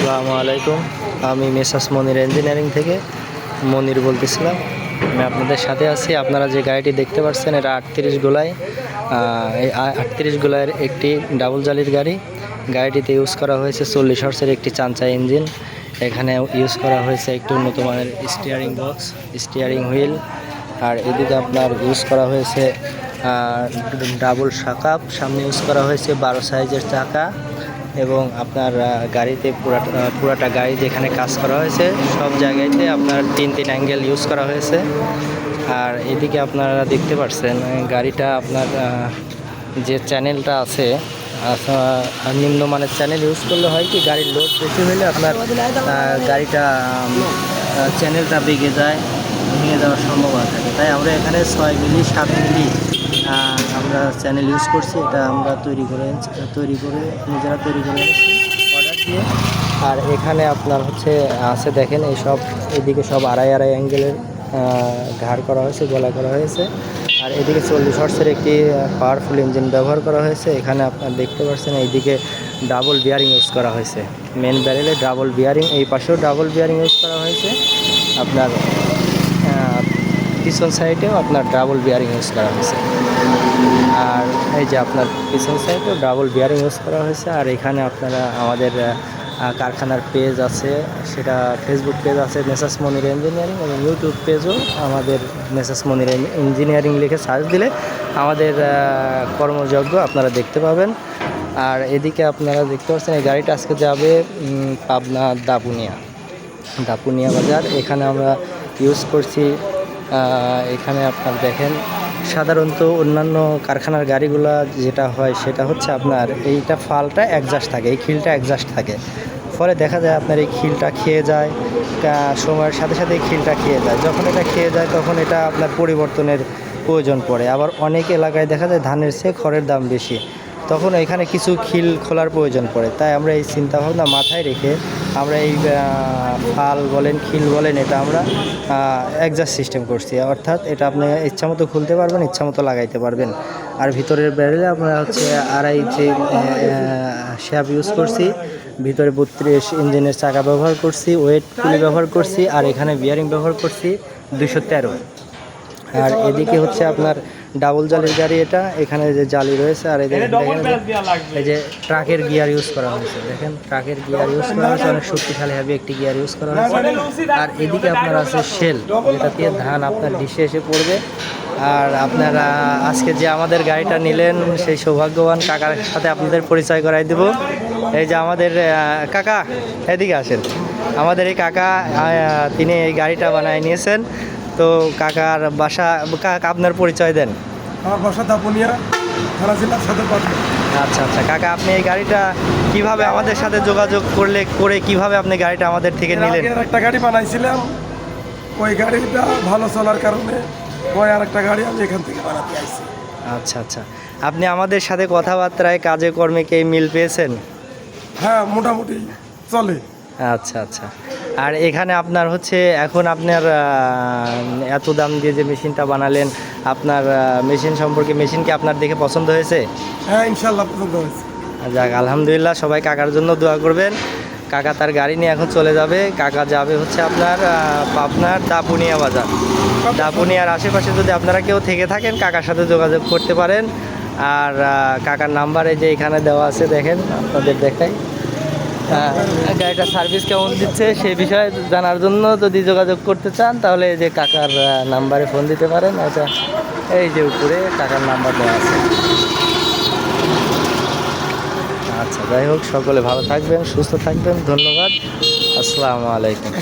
আসসালামু আলাইকুম। আমি মেসাস মনির ইঞ্জিনিয়ারিং থেকে মনির বলতেছিলাম। আমি আপনাদের সাথে আছি। আপনারা যে গাড়িটি দেখতে পাচ্ছেন, এটা আটত্রিশ গোলায় এই আটত্রিশ গোলায়ের একটি ডাবল জালির গাড়ি। গাড়িটিতে ইউজ করা হয়েছে চল্লিশ হর্সের একটি চাঞ্চা ইঞ্জিন এখানে ইউজ করা হয়েছে একটি উন্নত মানের স্টিয়ারিং বক্স স্টিয়ারিং হুইল আর এদিকে আপনার ইউজ করা হয়েছে ডাবল শাকাপ সামনে ইউজ করা হয়েছে বারো সাইজের চাকা। এবং আপনার গাড়িতে পুরাটা পুরাটা গাড়ি যেখানে কাজ করা হয়েছে, সব জায়গাতে আপনার তিন তিন অ্যাঙ্গেল ইউজ করা হয়েছে। আর এদিকে আপনারা দেখতে পাচ্ছেন গাড়িটা আপনার যে চ্যানেলটা আছে নিম্নমানের চ্যানেল ইউজ করলে হয় কি, গাড়ির লোড বেশি হলে আপনার গাড়িটা চ্যানেলটা বেগে যায়, ভেঙে যাওয়ার সম্ভাবনা থাকে। তাই আমরা এখানে ছয় মিলি, সাত মিলি আমরা চ্যানেল ইউজ করছি, এটা আমরা তৈরি করে তৈরি করে, নিজেরা তৈরি করে অর্ডার দিয়ে। আর এখানে আপনার হচ্ছে, আছে দেখেন, এই সব, এদিকে সব আড়াই আড়াই অ্যাঙ্গেলের ঘাড় করা হয়েছে, গলা করা হয়েছে। আর এদিকে চল্লিশ হর্সের একটি পাওয়ারফুল ইঞ্জিন ব্যবহার করা হয়েছে। এখানে আপনার দেখতে পাচ্ছেন, এইদিকে ডাবল বিয়ারিং ইউজ করা হয়েছে। মেন ব্যারেলে ডাবল বিয়ারিং এই পাশেও ডাবল বিয়ারিং ইউজ করা হয়েছে। আপনার পিছন সাইডেও আপনার ডাবল বিয়ারিং ইউজ করা হয়েছে। আর এই যে আপনার পিছন সাইডেও ডাবল বিয়ারিং ইউজ করা হয়েছে, আর এখানে আপনারা আমাদের কারখানার পেজ আছে, সেটা ফেসবুক পেজ আছে মেসাস মনির ইঞ্জিনিয়ারিং এবং ইউটিউব পেজও আমাদের মেসাস মনির ইঞ্জিনিয়ারিং লিখে সার্চ দিলে আমাদের কর্মযজ্ঞ আপনারা দেখতে পাবেন। আর এদিকে আপনারা দেখতে পাচ্ছেন, এই গাড়িটা আজকে যাবে পাবনা দাপুনিয়া। দাপুনিয়া বাজার, এখানে আমরা ইউজ করছি এখানে আপনার দেখেন, সাধারণত অন্যান্য কারখানার গাড়িগুলো যেটা হয় সেটা হচ্ছে আপনার এইটা ফালটা অ্যাডজাস্ট থাকে, এই খিলটা অ্যাডজাস্ট থাকে। ফলে দেখা যায় আপনার এই খিলটা খেয়ে যায় সময়ের সাথে সাথে এই খিলটা খেয়ে যায়। যখন এটা খেয়ে যায়, তখন এটা আপনার পরিবর্তনের প্রয়োজন পড়ে। আবার অনেক এলাকায় দেখা যায় ধানের চেয়ে খড়ের দাম বেশি। তখন এখানে কিছু খিল খোলার প্রয়োজন পড়ে। তাই আমরা এই চিন্তাভাবনা মাথায় রেখে আমরা এই ফাল বলেন, খিল বলেন, এটা আমরা অ্যাডজাস্ট সিস্টেম করছি। অর্থাৎ এটা আপনি ইচ্ছামতো খুলতে পারবেন ইচ্ছামতো লাগাইতে পারবেন। আর ভিতরের ব্যারেলে আমরা হচ্ছে আড়াই যে শ্যাপ ইউজ করছি। ভিতরে বত্রিশ ইঞ্জিনের চাকা ব্যবহার করছি ওয়েট পুলি ব্যবহার করছি, আর এখানে বিয়ারিং ব্যবহার করছি দুশো তেরো। আর এদিকে হচ্ছে আপনার ডাবল জালির গাড়ি এটা এখানে যে জালি রয়েছে আর দেখেন এই যে ট্রাকের গিয়ার ইউজ করা হয়েছে। দেখেন ট্রাকের গিয়ার ইউজ করা হয়েছে অনেক শক্তিশালী হবে একটি গিয়ার ইউজ করা হয়েছে। আর এদিকে আপনার আছে শেল যেটা দিয়ে ধান আপনার ডিশে এসে পড়বে। আর আপনারা আজকে যে আমাদের গাড়িটা নিলেন সেই সৌভাগ্যবান কাকার সাথে আপনাদের পরিচয় করাই দেব। এই যে আমাদের কাকা এদিকে আসেন। আমাদের এই কাকা তিনি এই গাড়িটা বানায় নিয়েছেন। তো কাকার বাসা কাকা আপনার পরিচয় দেন। আমার বাসা দাপুনিয়া থানা জেলার সাথে পাবনা আচ্ছা আচ্ছা। কাকা আপনি এই গাড়িটা কীভাবে আমাদের সাথে যোগাযোগ করলে করে কীভাবে আপনি গাড়িটা আমাদের থেকে নিলেন? একটা গাড়ি বানাইছিলাম। ওই গাড়িটা ভালো চলার কারণে ওই আর একটা গাড়ি আমি এখান থেকে বানাতে আইছি। আচ্ছা আচ্ছা। আপনি আমাদের সাথে কথাবার্তায় কাজে কর্মে কি মিল পেয়েছেন? হ্যাঁ মোটামুটি চলে। আচ্ছা আচ্ছা। আর এখানে আপনার হচ্ছে এখন আপনার এত দাম দিয়ে যে মেশিনটা বানালেন আপনার মেশিন সম্পর্কে মেশিন কি আপনার দেখে পছন্দ হয়েছে? হ্যাঁ ইনশাল্লাহ পছন্দ হয়েছে। যাক আলহামদুলিল্লাহ সবাই কাকার জন্য দোয়া করবেন। কাকা তার গাড়ি নিয়ে এখন চলে যাবে। কাকা যাবে হচ্ছে আপনার আহ, পাবনার দাপুনিয়া বাজার। দাপুনিয়ার আশেপাশে যদি আপনারা কেউ থেকে থাকেন কাকার সাথে যোগাযোগ করতে পারেন। আর কাকার নাম্বারে যে এখানে দেওয়া আছে দেখেন আপনাদের দেখাই। গাড়িটা সার্ভিস কেমন দিচ্ছে সেই বিষয়ে জানার জন্য যদি যোগাযোগ করতে চান, তাহলে এই যে কাকার নাম্বারে ফোন দিতে পারেন এটা এই যে উপরে কাকার নাম্বার দেওয়া আছে। আচ্ছা যাই হোক, সকলে ভালো থাকবেন, সুস্থ থাকবেন, ধন্যবাদ। আসসালামু আলাইকুম।